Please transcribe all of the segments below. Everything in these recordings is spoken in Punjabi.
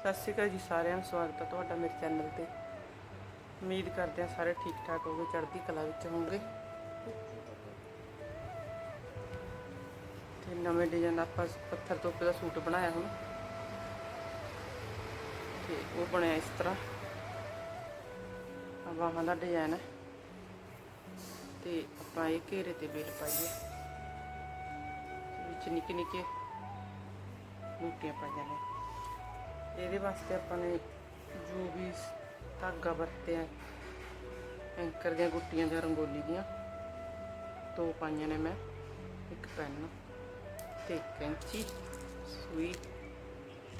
ਸਤਿ ਸ਼੍ਰੀ ਅਕਾਲ ਜੀ ਸਾਰਿਆਂ ਨੂੰ, ਸਵਾਗਤ ਹੈ ਤੁਹਾਡਾ ਮੇਰੇ ਚੈਨਲ ਤੇ। ਉਮੀਦ ਕਰਦੇ ਹਾਂ ਸਾਰੇ ਠੀਕ ਠਾਕ ਹੋਗੇ ਚੜ੍ਹਦੀ ਕਲਾ ਵਿੱਚ ਹੋਵੋਗੇ। ਤੇ ਨਵੇਂ ਡਿਜ਼ਾਈਨ ਆਪਾਂ ਪੱਥਰ ਤੋਪੇ ਦਾ ਸੂਟ ਬਣਾਇਆ ਹੁਣ। ਤੇ ਉਹ ਬਣਿਆ ਇਸ ਤਰ੍ਹਾਂ। ਆਹ ਬਾਹਾਂ ਦਾ ਡਿਜ਼ਾਈਨ ਹੈ। ਤੇ ਆਪਾਂ ਇਹ ਘੇਰੇ ਤੇ ਬੇਲ ਪਾਈਏ। ਵਿੱਚ ਨਿੱਕੇ ਨਿੱਕੇ ਬੂਟੀਆਂ ਪਾਈਆਂ ਨੇ। ਇਹਦੇ ਵਾਸਤੇ ਆਪਾਂ ਨੇ ਜੋ ਵੀ ਧਾਗਾ ਵਰਤਿਆ। ਐਂਕਰ ਦੀਆਂ ਗੁੱਟੀਆਂ ਜਾਂ ਰੰਗੋਲੀ ਦੀਆਂ। ਦੋ ਪਾਈਆਂ ਨੇ ਮੈਂ। ਇੱਕ ਪੈਨ, ਤੇ ਕੈਂਚੀ, ਸੂਈ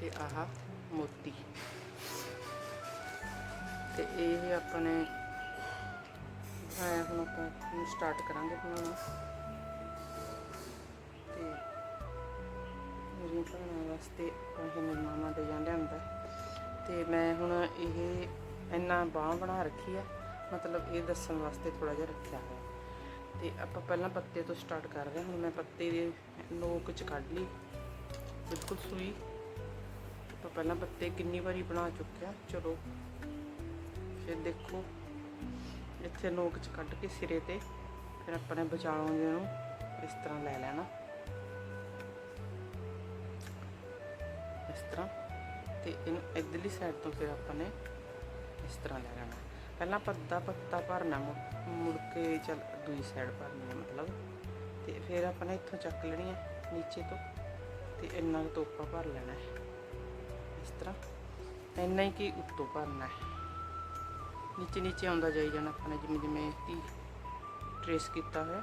ਤੇ ਆਹ ਮੋਤੀ। ਤੇ ਇਹ ਆਪਾਂ ਨੇ ਬਣਾਇਆ ਹੁਣ ਆਪਾਂ ਇਹਨੂੰ ਸਟਾਰਟ ਕਰਾਂਗੇ ਬਣਾਉਣਾ। ਤੇ ਮੇਰੀਆਂ ਭੈਣਾਂ ਵਾਸਤੇ ਇਹ ਮੇਰੀ ਮੈਂ ਹੁਣ ਇਹ ਇੰਨਾ ਬਾਂਹ ਬਣਾ ਰੱਖੀ ਆ, ਮਤਲਬ ਇਹ ਦੱਸਣ ਵਾਸਤੇ ਥੋੜਾ ਜਿਹਾ ਰੱਖਿਆ ਹੋਇਆ। ਤੇ ਆਪਾਂ ਪਹਿਲਾਂ ਪੱਤੇ ਤੋਂ ਸਟਾਰਟ ਕਰ ਰਹੇ ਹਾਂ, ਹੁਣ ਮੈਂ ਪੱਤੇ ਦੇ ਨੋਕ ਚ ਕੱਢ ਲਈ। ਬਿਲਕੁਲ ਸੂਈ। ਆਪਾਂ ਪਹਿਲਾਂ ਪੱਤੇ ਕਿੰਨੀ ਵਾਰੀ ਬਣਾ ਚੁੱਕਿਆ ਚਲੋ। ਫਿਰ ਦੇਖੋ, ਇੱਥੇ ਨੋਕ ਚ ਕੱਢ ਕੇ ਸਿਰੇ ਤੇ ਫਿਰ ਆਪਾਂ ਨੇ ਵਿਚਾਲੋਂ ਜਿਹੇ ਨੂੰ ਇਸ ਤਰ੍ਹਾਂ ਲੈ ਲੈਣਾ। ਇਸ ਤਰ੍ਹਾਂ। ਤੇ ਇਹਨੂੰ ਇਧਰਲੀ ਸਾਈਡ ਤੋਂ ਫਿਰ ਆਪਾਂ ਨੇ ਇਸ ਤਰ੍ਹਾਂ ਲੈ ਲੈਣਾ। ਪਹਿਲਾਂ ਪੱਤਾ ਪੱਤਾ ਭਰਨਾ ਮੁੜ ਕੇ ਚੱਲ ਦੂਜੀ ਸਾਈਡ ਭਰਨੀ ਹੈ ਮਤਲਬ। ਤੇ ਫਿਰ ਆਪਾਂ ਨੇ ਇੱਥੋਂ ਚੱਕ ਲੈਣੀ ਹੈ ਨੀਚੇ ਤੋਂ। ਤੇ ਇੰਨਾ ਕੁ ਤੋਪਾ ਭਰ ਲੈਣਾ ਹੈ। ਇਸ ਤਰ੍ਹਾਂ ਇੰਨਾ ਹੀ ਕਿ ਉੱਤੋਂ ਭਰਨਾ ਹੈ। ਨੀਚੇ ਨੀਚੇ ਆਉਂਦਾ ਜਾਈ ਜਾਣਾ ਆਪਾਂ ਨੇ, ਜਿਵੇਂ ਜਿਵੇਂ ਤੀ ਟ੍ਰੇਸ ਕੀਤਾ ਹੋਇਆ।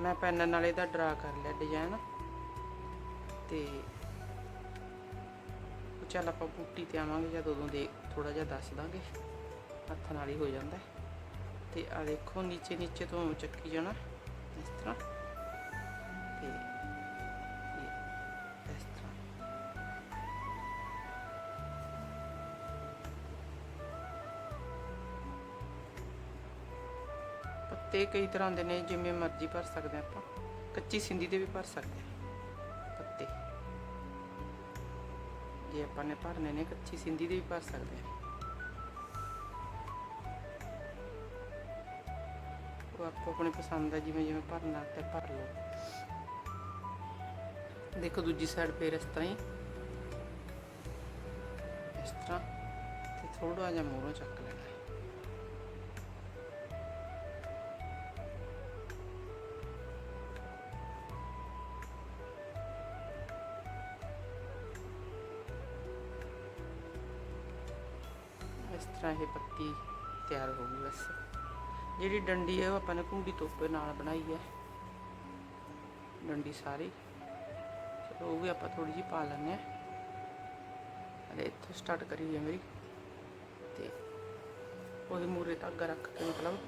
ਮੈਂ ਪੈਨ ਨਾਲ ਇਹਦਾ ਡਰਾ ਕਰ ਲਿਆ ਡਿਜ਼ਾਈਨ ਤੇ ਚੱਲ ਆਪਾਂ ਬੂਟੀ ਤੇ ਆਵਾਂਗੇ ਜਦ ਉਦੋਂ ਦੇ ਥੋੜਾ ਜਿਹਾ ਦੱਸ ਦਾਂਗੇ। ਹੱਥ ਨਾਲ ਹੀ ਹੋ ਜਾਂਦਾ। ਤੇ ਆ ਦੇਖੋ, ਨੀਚੇ ਨੀਚੇ ਤੋਂ ਚੱਕੀ ਜਾਣਾ, ਇਸ ਤਰ੍ਹਾਂ। ਤੇ ਇਸ ਤਰ੍ਹਾਂ। ਪੱਤੇ ਕਈ ਤਰ੍ਹਾਂ ਦੇ ਨੇ, ਜਿਵੇਂ ਮਰਜ਼ੀ ਭਰ ਸਕਦੇ ਹਾਂ ਆਪਾਂ। ਕੱਚੀ ਸਿੰਧੀ ਦੇ ਵੀ ਭਰ ਸਕਦੇ ਹਾਂ। ਜੇ ਆਪਾਂ ਨੇ ਭਰਨੇ ਨੇ ਕੱਚੀ ਸਿੰਧੀ ਦੇ ਵੀ ਭਰ ਸਕਦੇ ਹਾਂ। ਉਹ ਆਪੋ ਆਪਣੀ ਪਸੰਦ ਹੈ ਜਿਵੇਂ ਜਿਵੇਂ ਭਰਨਾ ਤੇ ਭਰ ਲਓ। ਦੇਖੋ ਦੂਜੀ ਸਾਈਡ ਫੇਰ ਇਸ ਤਰ੍ਹਾਂ ਹੀ। ਇਸ ਤਰ੍ਹਾਂ ਤੇ ਥੋੜਾ ਜਿਹਾ ਮੋਰੋਂ ਚੱਕ ਇਸ ਤਰ੍ਹਾਂ ਇਹ ਪੱਤੀ ਤਿਆਰ ਹੋ ਗਈ ਬਸ। ਜਿਹੜੀ ਡੰਡੀ ਹੈ ਉਹ ਆਪਾਂ ਨੇ ਕੁੰਡੀ ਤੋਪੇ ਨਾਲ ਬਣਾਈ ਹੈ ਡੰਡੀ ਸਾਰੀ। ਚਲੋ, ਉਹ ਵੀ ਆਪਾਂ ਥੋੜੀ ਜਿਹੀ ਪਾ ਲੈਂਦੇ ਆ। ਅਰੇ ਇੱਥੋਂ ਸਟਾਰਟ ਕਰੀ ਹੈ ਮੇਰੀ। ਤੇ ਉਹਦੇ ਮੂਰੇ ਧਾਗਾ ਰੱਖ ਕੇ ਮਤਲਬ।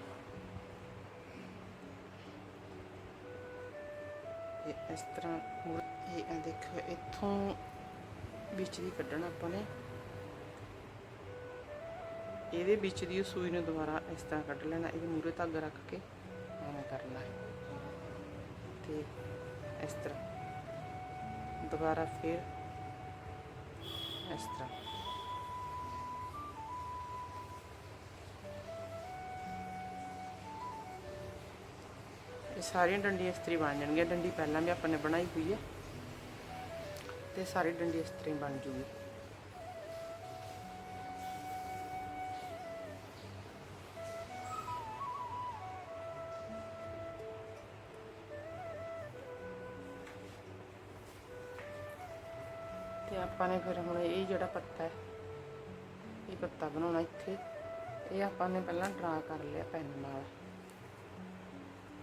ਇਹ ਇਸ ਤਰ੍ਹਾਂ ਮੂਹਰੇ- ਇਹ ਇਹ ਦੇਖੋ, ਇੱਥੋਂ ਵਿੱਚ ਦੀ ਕੱਢਣਾ ਆਪਾਂ ਨੇ। ਇਹਦੇ ਵਿੱਚ ਦੀ ਉਹ ਸੂਈ ਨੂੰ ਦੁਬਾਰਾ ਇਸ ਤਰ੍ਹਾਂ ਕੱਢ ਲੈਣਾ, ਇਹਦੇ ਮੂਰੇ ਧਾਗਾ ਰੱਖ ਕੇ ਐਵੇਂ ਕਰਨਾ ਹੈ। ਤੇ ਇਸ ਤਰ੍ਹਾਂ। ਦੁਬਾਰਾ ਫਿਰ ਇਸ ਤਰ੍ਹਾਂ। ਇਹ ਸਾਰੀਆਂ ਡੰਡੀਆਂ ਇਸ ਤਰ੍ਹਾਂ ਬਣ ਜਾਣਗੀਆਂ। ਡੰਡੀ ਪਹਿਲਾਂ ਵੀ ਆਪਾਂ ਨੇ ਬਣਾਈ ਹੋਈ ਹੈ। ਤੇ ਸਾਰੀ ਡੰਡੀ ਇਸ ਤਰ੍ਹਾਂ ਬਣ ਜੂਗੀ। ਆਪਾਂ ਨੇ ਫਿਰ ਹੁਣ ਇਹ ਜਿਹੜਾ ਪੱਤਾ ਹੈ, ਇਹ ਪੱਤਾ ਬਣਾਉਣਾ ਇੱਥੇ। ਇਹ ਆਪਾਂ ਨੇ ਪਹਿਲਾਂ ਡਰਾ ਕਰ ਲਿਆ ਪੈਨ ਨਾਲ।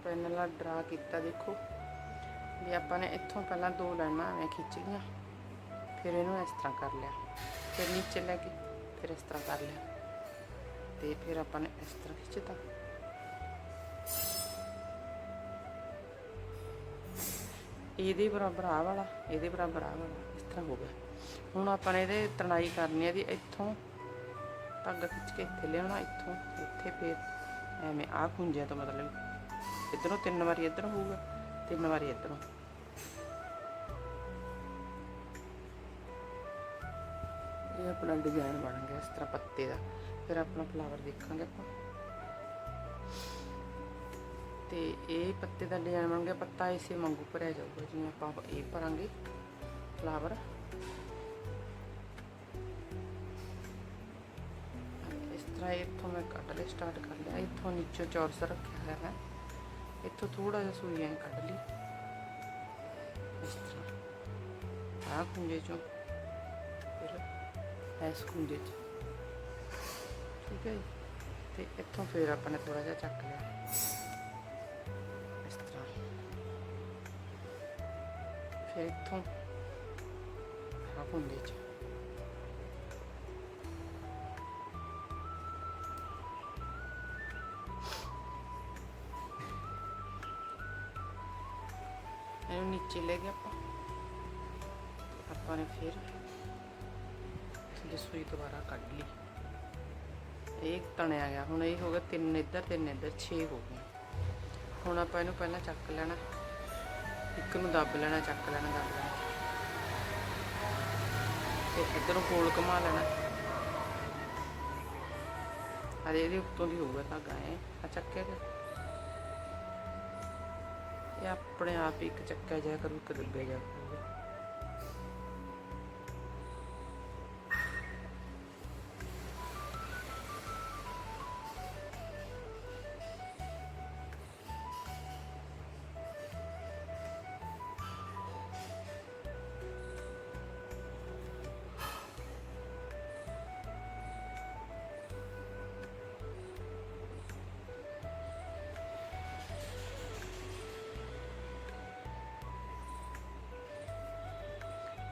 ਪੈਨ ਨਾਲ ਡਰਾ ਕੀਤਾ ਦੇਖੋ। ਵੀ ਆਪਾਂ ਨੇ ਇੱਥੋਂ ਪਹਿਲਾਂ ਦੋ ਲਾਈਨਾਂ ਐਵੇਂ ਖਿੱਚ ਲਈਆਂ ਫਿਰ ਇਹਨੂੰ ਇਸ ਤਰ੍ਹਾਂ ਕਰ ਲਿਆ। ਫਿਰ ਨੀਚੇ ਲੈ ਕੇ ਫਿਰ ਇਸ ਤਰ੍ਹਾਂ ਕਰ ਲਿਆ। ਤੇ ਫਿਰ ਆਪਾਂ ਨੇ ਇਸ ਤਰ੍ਹਾਂ ਖਿੱਚਤਾ। ਇਹਦੇ ਬਰਾਬਰ ਆ ਵਾਲਾ, ਇਹਦੇ ਬਰਾਬਰ ਆ ਵਾਲਾ, ਇਸ ਤਰ੍ਹਾਂ ਹੋ ਗਿਆ। ਹੁਣ ਆਪਾਂ ਨੇ ਇਹਦੇ ਤਣਾਈ ਕਰਨੀ ਹੈ ਦੀ ਇੱਥੋਂ ਧਾਗਾ ਖਿੱਚ ਕੇ ਇੱਥੇ ਲਿਆਉਣਾ, ਇੱਥੋਂ ਇੱਥੇ ਫੇਰ ਐਵੇਂ ਆ ਖੁੰਝਿਆ ਤੋਂ ਮਤਲਬ ਇਧਰੋਂ ਤਿੰਨ ਵਾਰੀ ਇੱਧਰ ਹੋਊਗਾ, ਤਿੰਨ ਵਾਰੀ ਇੱਧਰੋਂ। ਇਹ ਆਪਣਾ ਡਿਜ਼ਾਈਨ ਬਣ ਗਿਆ ਇਸ ਤਰ੍ਹਾਂ ਪੱਤੇ ਦਾ। ਫਿਰ ਆਪਣਾ ਫਲਾਵਰ ਦੇਖਾਂਗੇ ਆਪਾਂ। ਤੇ ਇਹ ਪੱਤੇ ਦਾ ਡਿਜ਼ਾਈਨ ਬਣ ਗਿਆ, ਪੱਤਾ ਇਸੇ ਵਾਂਗੂ ਭਰਿਆ ਜਾਊਗਾ, ਜਿਵੇਂ ਆਪਾਂ ਇਹ ਭਰਾਂਗੇ ਫਲਾਵਰ ਇਸ ਇੱਥੋਂ ਮੈਂ ਕੱਢ ਲਿਆ ਸਟਾਰਟ ਕਰ ਲਿਆ। ਇੱਥੋਂ ਨੀਚੋਂ ਚੌਰਸ ਰੱਖਿਆ ਹੋਇਆ ਹੈ ਇੱਥੋਂ ਥੋੜਾ ਜਿਹਾ ਸੂਈ ਕੱਢ ਲਈ ਇਸ ਤਰ੍ਹਾਂ। ਆਹ ਕੁੰਜੇ ਚੋਂ। ਫਿਰ ਇਸ ਕੁੰਜੇ ਚ। ਠੀਕ ਹੈ ਤੇ ਇੱਥੋਂ ਫਿਰ ਆਪਾਂ ਨੇ ਥੋੜਾ ਜਿਹਾ ਚੱਕ ਲਿਆ। ਇਸ ਤਰ੍ਹਾਂ। ਫਿਰ ਇੱਥੋਂ ਆਹ ਕੁੰਜੇ ਚ। ਨੀਚੇ ਆਪਾਂ ਆਪਾਂ ਨੇ ਫਿਰ ਜੇ ਸੂਈ ਦੁਬਾਰਾ ਕੱਢ ਲਈ ਇਹ ਤਣਿਆ ਗਿਆ ਹੁਣ ਇਹ ਹੋ ਗਿਆ ਤਿੰਨ ਇੱਧਰ ਤਿੰਨ ਇੱਧਰ 6 ਹੋ ਗਏ ਹੁਣ ਆਪਾਂ ਇਹਨੂੰ ਪਹਿਲਾਂ ਚੱਕ ਲੈਣਾ ਇੱਕ ਨੂੰ ਦੱਬ ਲੈਣਾ ਚੱਕ ਲੈਣਾ ਦੱਬ ਲੈਣਾ ਤੇ ਇੱਧਰੋਂ ਗੋਲ ਘੁਮਾ ਲੈਣਾ ਅਰੇ ਇਹਦੇ ਉੱਤੋਂ ਦੀ ਹੋਊਗਾ ਧਾਗਾ ਇਹ ਆ ਚੱਕਿਆ ਗਿਆ ਆਪਣੇ ਆਪ ਹੀ ਇੱਕ ਚੱਕਿਆ ਜਾਇਆ ਕਰੂ ਇੱਕ ਦੱਬਿਆ ਜਾ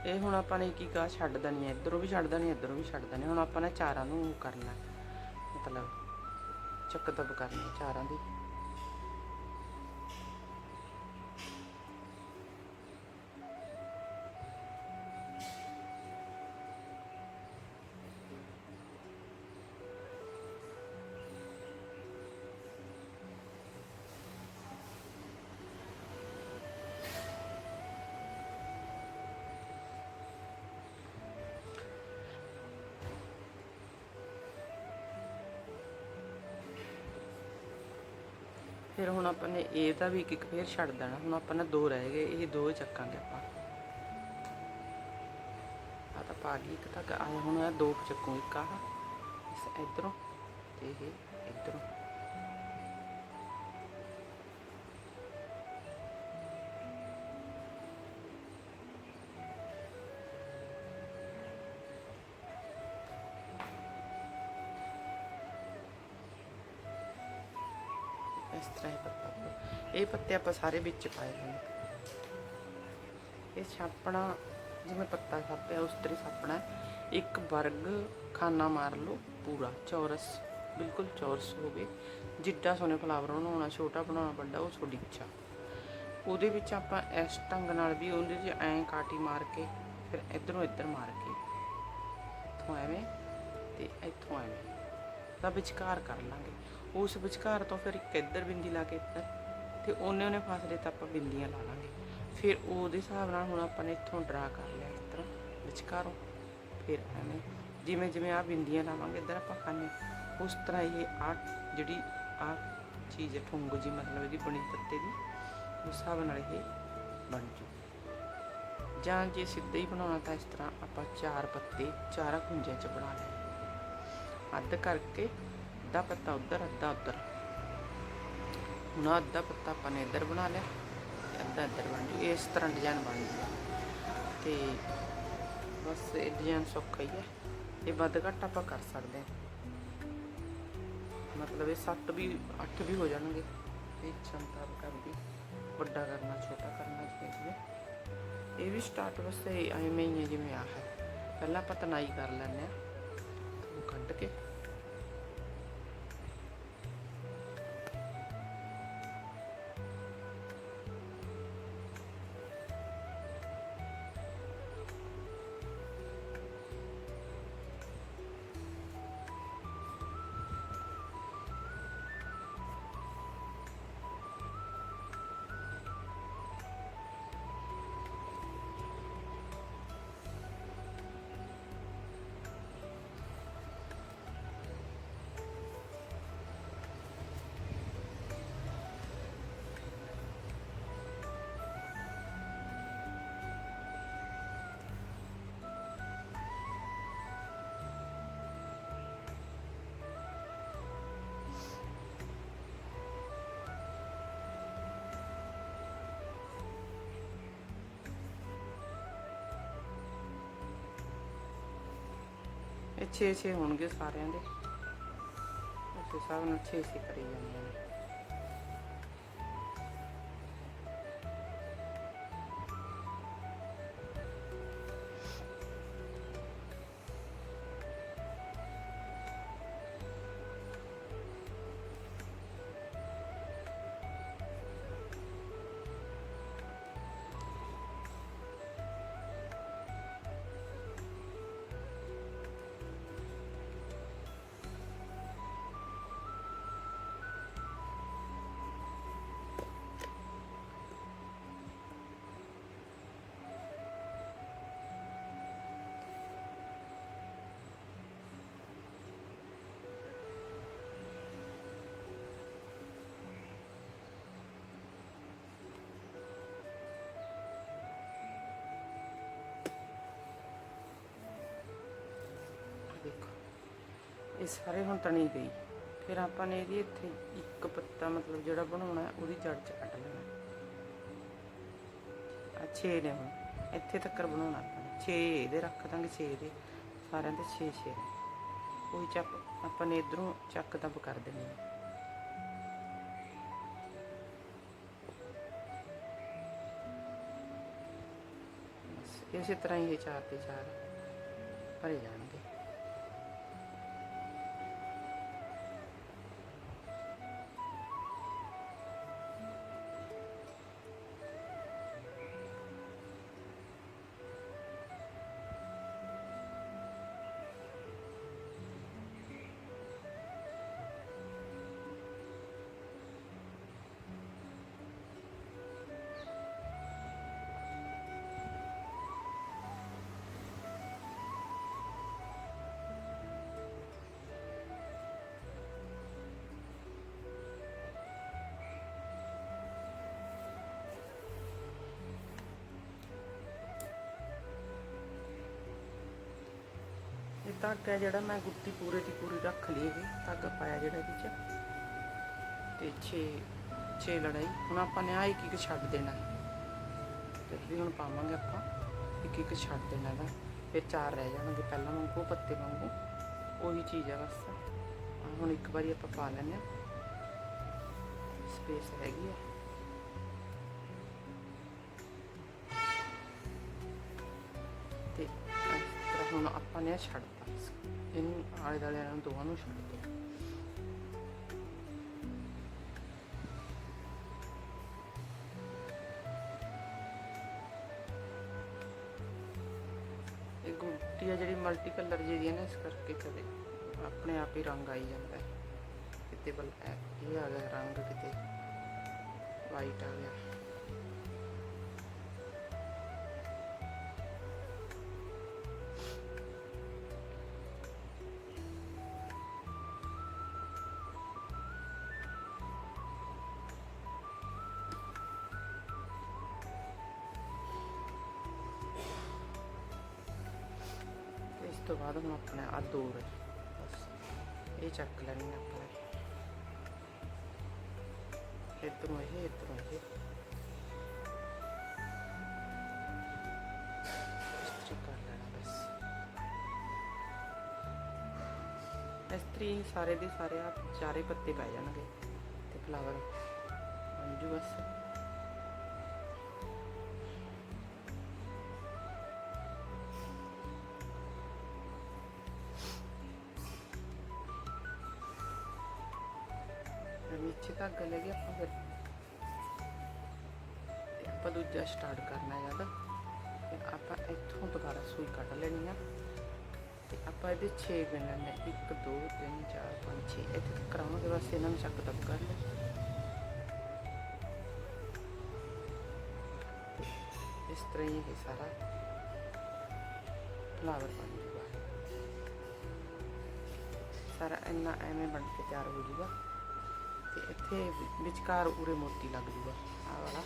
ਇਹ ਹੁਣ ਆਪਾਂ ਨੇ ਕੀ ਕਾ ਛੱਡ ਦੇਣੀ ਹੈ ਇੱਧਰੋਂ ਵੀ ਛੱਡ ਦੇਣੀ, ਇੱਧਰੋਂ ਵੀ ਛੱਡ ਦੇਣੀ। ਹੁਣ ਆਪਾਂ ਨੇ ਚਾਰਾਂ ਨੂੰ ਕਰਨਾ, ਮਤਲਬ ਚੱਕ ਦਬ ਕਰਨੀ ਚਾਰਾਂ ਦੀ। ਫਿਰ ਹੁਣ ਆਪਾਂ ਨੇ ਇਹ ਦਾ ਵੀ ਇੱਕ ਇੱਕ ਫੇਰ ਛੱਡ ਦੇਣਾ। ਹੁਣ ਆਪਾਂ ਨੇ ਦੋ ਰਹਿ ਗਏ, ਇਹ ਦੋ ਹੀ ਚੱਕਾਂਗੇ ਆਪਾਂ। ਆ ਤਾਂ ਪਾ ਗਈ ਇੱਕ ਤੱਕ। ਆਏ ਹੁਣ ਇਹ ਦੋ ਚੱਕੂ ਇੱਕ ਆ ਇਸ ਇਧਰੋਂ ਤੇ ਇਹ ਇਧਰੋਂ। ਤਰ੍ਹਾਂ ਇਹ ਪੱਤਾ ਇਹ ਪੱਤੇ ਆਪਾਂ ਸਾਰੇ ਵਿੱਚ ਪਾਏ ਹੋਏ ਇਹ ਛਾਪਣਾ, ਜਿਵੇਂ ਪੱਤਾ ਛਾਪਿਆ, ਉਸ ਤਰੀ ਛਾਪਣਾ ਇੱਕ ਵਰਗ ਖਾਨਾ ਮਾਰ ਲਓ ਪੂਰਾ, ਚੌਰਸ, ਬਿਲਕੁਲ ਚੌਰਸ ਹੋਵੇ ਜਿੱਡਾ ਸੋਨੇ ਫਲਾਵਰ ਬਣਾਉਣਾ, ਛੋਟਾ ਬਣਾਉਣਾ, ਵੱਡਾ, ਉਹ ਤੁਹਾਡੀ ਇੱਛਾ। ਉਹਦੇ ਵਿੱਚ ਆਪਾਂ ਇਸ ਢੰਗ ਨਾਲ ਵੀ ਉਹਦੇ 'ਚ ਐਂ ਕਾਟੀ ਮਾਰ ਕੇ, ਫਿਰ ਇਧਰੋਂ ਇੱਧਰ ਮਾਰ ਕੇ, ਇੱਥੋਂ ਐਵੇਂ ਤੇ ਇੱਥੋਂ ਐਵੇਂ। ਦਾ ਵਿਚਕਾਰ ਕਰ ਲਾਂਗੇ। ਉਸ ਵਿਚਕਾਰ ਤੋਂ ਫਿਰ ਇੱਕ ਇੱਧਰ ਬਿੰਦੀ ਲਾ ਕੇ ਇੱਧਰ, ਤੇ ਉਹਨੇ ਉਹਨੇ ਫਾਸਲੇ ਤਾਂ ਆਪਾਂ ਬਿੰਦੀਆਂ ਲਾ ਲਾਂਗੇ ਫਿਰ ਉਹਦੇ ਹਿਸਾਬ ਨਾਲ ਹੁਣ ਆਪਾਂ ਨੇ ਇੱਥੋਂ ਡਰਾ ਕਰ ਲਿਆ ਇਸ ਤਰ੍ਹਾਂ ਵਿਚਕਾਰੋਂ। ਫਿਰ ਐਵੇਂ ਜਿਵੇਂ ਜਿਵੇਂ ਆ ਬਿੰਦੀਆਂ ਲਾਵਾਂਗੇ, ਇੱਧਰ ਆਪਾਂ ਖਾਣੇ ਉਸ ਤਰ੍ਹਾਂ ਇਹ ਆ ਜਿਹੜੀ ਆ ਚੀਜ਼ ਹੈ, ਠੁੰਗ ਜੀ ਮਤਲਬ ਇਹਦੀ ਬਣੀ ਪੱਤੇ ਦੀ, ਉਸ ਹਿਸਾਬ ਨਾਲ ਇਹ ਬਣ ਜੂ। ਜਾਂ ਜੇ ਸਿੱਧਾ ਹੀ ਬਣਾਉਣਾ ਤਾਂ ਇਸ ਤਰ੍ਹਾਂ ਆਪਾਂ ਚਾਰ ਪੱਤੇ, ਚਾਰਾਂ ਕੁੰਜਿਆਂ 'ਚ ਬਣਾ ਲੈਣੇ ਅੱਧ ਕਰਕੇ ਅੱਧਾ ਪੱਤਾ ਉੱਧਰ, ਅੱਧਾ ਉੱਧਰ। ਹੁਣ ਅੱਧਾ ਪੱਤਾ ਆਪਾਂ ਨੇ ਇੱਧਰ ਬਣਾ ਲਿਆ ਤੇ ਅੱਧਾ ਇੱਧਰ ਬਣ ਜੂ। ਇਸ ਤਰ੍ਹਾਂ ਡਿਜ਼ਾਈਨ ਬਣ ਜੂਗਾ ਤੇ ਬਸ ਇਹ ਡਿਜ਼ਾਈਨ ਸੌਖਾ ਹੀ ਹੈ। ਇਹ ਵੱਧ ਘੱਟ ਆਪਾਂ ਕਰ ਸਕਦੇ ਹਾਂ। ਮਤਲਬ ਇਹ 7 ਵੀ 8 ਵੀ ਹੋ ਜਾਣਗੇ। ਇਹ ਛੰਤਾ ਕਰ ਵੱਡਾ ਕਰਨਾ, ਛੋਟਾ ਕਰਨਾ ਜਿਵੇਂ ਇਹ ਵੀ ਸਟਾਰਟ ਵਾਸਤੇ ਐਵੇਂ ਹੀ ਹੈ ਜਿਵੇਂ ਆ ਹੈ। ਪਹਿਲਾਂ ਆਪਾਂ ਤਨਾਈ ਕਰ ਲੈਂਦੇ ਆ ਕੱਢ ਕੇ ਇਹ 6-6 ਹੋਣਗੇ ਸਾਰਿਆਂ ਦੇ। ਉਸ ਹਿਸਾਬ ਨਾਲ 6-6 ਕਰੀ ਜਾਂਦੇ ਨੇ। ਇਹ ਸਾਰੇ ਹੁਣ ਤਣੀ ਗਈ। ਫਿਰ ਆਪਾਂ ਨੇ ਇਹਦੀ ਇੱਥੇ ਇੱਕ ਪੱਤਾ ਮਤਲਬ ਜਿਹੜਾ ਬਣਾਉਣਾ ਉਹਦੀ ਜੜ ਚ ਕੱਟ ਲੈਣਾ ਆ 6 ਨੇ ਹੁਣ। ਇੱਥੇ ਤੱਕ ਬਣਾਉਣਾ ਆਪਾਂ 6 ਇਹਦੇ ਰੱਖ ਦਾਂਗੇ 6 ਦੇ। ਸਾਰਿਆਂ ਦੇ 6 6 ਕੋਈ ਚੱਕ, ਆਪਾਂ ਨੇ ਇਧਰੋਂ ਚੱਕ ਦੱਬ ਕਰ ਦੇਣੀ ਹੈ। ਇਸੇ ਤਰ੍ਹਾਂ ਹੀ ਇਹ ਚਾਰ ਤੇ ਚਾਰ ਭਰੇ ਜਾਣਗੇ। ਧਾਗਾ ਜਿਹੜਾ ਮੈਂ ਗੁੱਟੀ ਪੂਰੇ ਦੀ ਪੂਰੀ ਰੱਖ ਲਈ ਹੈਗੀ, ਧਾਗਾ ਪਾਇਆ ਜਿਹੜਾ ਇਹਦੇ ਚ। ਤੇ 6 6 ਲੜਾਈ। ਹੁਣ ਆਪਾਂ ਨੇ ਆ ਇੱਕ ਇੱਕ ਛੱਡ ਦੇਣਾ। ਹੈ। ਤੇ ਵੀ ਹੁਣ ਪਾਵਾਂਗੇ ਆਪਾਂ ਇੱਕ ਇੱਕ ਛੱਡ ਦੇਣਾ ਦਾ ਫਿਰ ਚਾਰ ਰਹਿ ਜਾਣਗੇ, ਪਹਿਲਾਂ ਵਾਂਗੂ, ਪੱਤੇ ਵਾਂਗੂ। ਉਹੀ ਚੀਜ਼ ਆ ਬਸ। ਹੁਣ ਇੱਕ ਵਾਰੀ ਆਪਾਂ ਪਾ ਲੈਂਦੇ ਹਾਂ। ਸਪੇਸ ਹੈਗੀ ਆ। ਹੁਣ ਆਪਾਂ ਨੇ ਇਹ ਛੱਡਤਾ। ਇਹਨੂੰ ਆਲੇ ਦੁਆਲੇ ਇਹਨਾਂ ਦੋਵਾਂ ਨੂੰ ਛੱਡ ਦਿਓ ਇਹ ਗੁੱਟੀ ਆ ਜਿਹੜੀ ਮਲਟੀ ਕਲਰ ਜਿਹੀ ਹੈ ਨਾ, ਇਸ ਕਰਕੇ ਕਦੇ ਆਪਣੇ ਆਪ ਹੀ ਰੰਗ ਆਈ ਜਾਂਦਾ ਹੈ। ਕਿਤੇ ਬਲ ਇਹ ਆ ਗਿਆ ਰੰਗ ਕਿਤੇ ਵਾਈਟ ਆ ਗਿਆ। ਤੇ ਤੋਂ ਬਾਅਦ ਹੁਣ ਆਪਣੇ ਆ ਦੋ ਰਹੇ ਬਸ ਇਹ ਚੱਕ ਲੈਣੀ ਆਪਾਂ ਨੇ ਇਹ ਇੱਧਰੋਂ ਇਹ ਇਸ ਤਰੀ ਸਾਰੇ ਦੇ ਸਾਰੇ ਆ ਚਾਰੇ ਪੱਤੇ ਪੈ ਜਾਣਗੇ ਤੇ ਫਲਾਵਰ ਬਣ ਜੂ ਬਸ ਧਾਗਾ ਲੈ ਕੇ ਆਪਾਂ ਫਿਰ। ਤੇ ਆਪਾਂ ਦੂਜਾ ਸਟਾਰਟ ਕਰਨਾ ਜਦ ਤੇ ਆਪਾਂ ਇੱਥੋਂ ਦੁਬਾਰਾ ਸੂਈ ਕੱਢ ਲੈਣੀ ਆ। ਤੇ ਆਪਾਂ ਇਹਦੇ 6 ਗਿਣ ਲੈਣੇ 1 2 3 4 5 6 ਇੱਥੇ ਕਰਾਵਾਂਗੇ ਬਸ, ਇਹਨਾਂ ਨੂੰ ਚੱਕ ਦੱਬ ਕਰ ਲੈ। ਇਸ ਤਰ੍ਹਾਂ ਹੀ ਇਹ ਸਾਰਾ ਫਲਾਵਰ ਬਣ ਜੂਗਾ। ਸਾਰਾ ਇੰਨਾ ਐਵੇਂ ਬਣ ਕੇ ਤਿਆਰ ਹੋ ਜੂਗਾ। ਤੇ ਇੱਥੇ ਵਿਚਕਾਰ ਉਰੇ ਮੋਤੀ ਲੱਗ ਜੂਗਾ ਆ ਵਾਲਾ।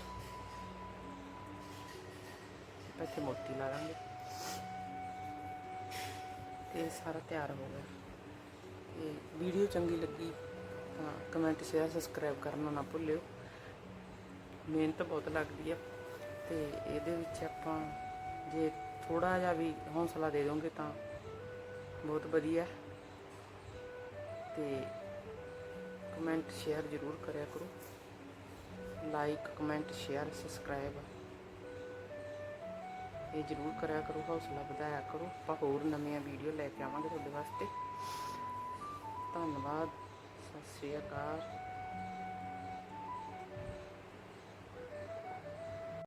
ਇੱਥੇ ਮੋਤੀ ਲਾ ਦਾਂਗੇ ਤੇ ਸਾਰਾ ਤਿਆਰ ਹੋ ਗਿਆ। ਤੇ ਵੀਡੀਓ ਚੰਗੀ ਲੱਗੀ ਤਾਂ ਕਮੈਂਟ, ਸ਼ੇਅਰ, ਸਬਸਕ੍ਰਾਈਬ ਕਰਨਾ ਨਾ ਭੁੱਲਿਓ। ਮਿਹਨਤ ਬਹੁਤ ਲੱਗਦੀ ਆ। ਤੇ ਇਹਦੇ ਵਿੱਚ ਆਪਾਂ ਜੇ ਥੋੜਾ ਜਿਹਾ ਵੀ ਹੌਸਲਾ ਦੇ ਦੋਗੇ ਤਾਂ ਬਹੁਤ ਵਧੀਆ। ਤੇ ਕਮੈਂਟ ਸ਼ੇਅਰ ਜ਼ਰੂਰ ਕਰਿਆ ਕਰੋ। ਲਾਈਕ ਕਮੈਂਟ ਸ਼ੇਅਰ ਸਬਸਕ੍ਰਾਈਬ ਇਹ ਜ਼ਰੂਰ ਕਰਿਆ ਕਰੋ, ਹੌਸਲਾ ਵਧਾਇਆ ਕਰੋ। ਆਪਾਂ ਹੋਰ ਨਵੀਆਂ ਵੀਡੀਓ ਲੈ ਕੇ ਆਵਾਂਗੇ ਤੁਹਾਡੇ ਵਾਸਤੇ। ਧੰਨਵਾਦ, ਸਤਿ ਸ਼੍ਰੀ ਅਕਾਲ।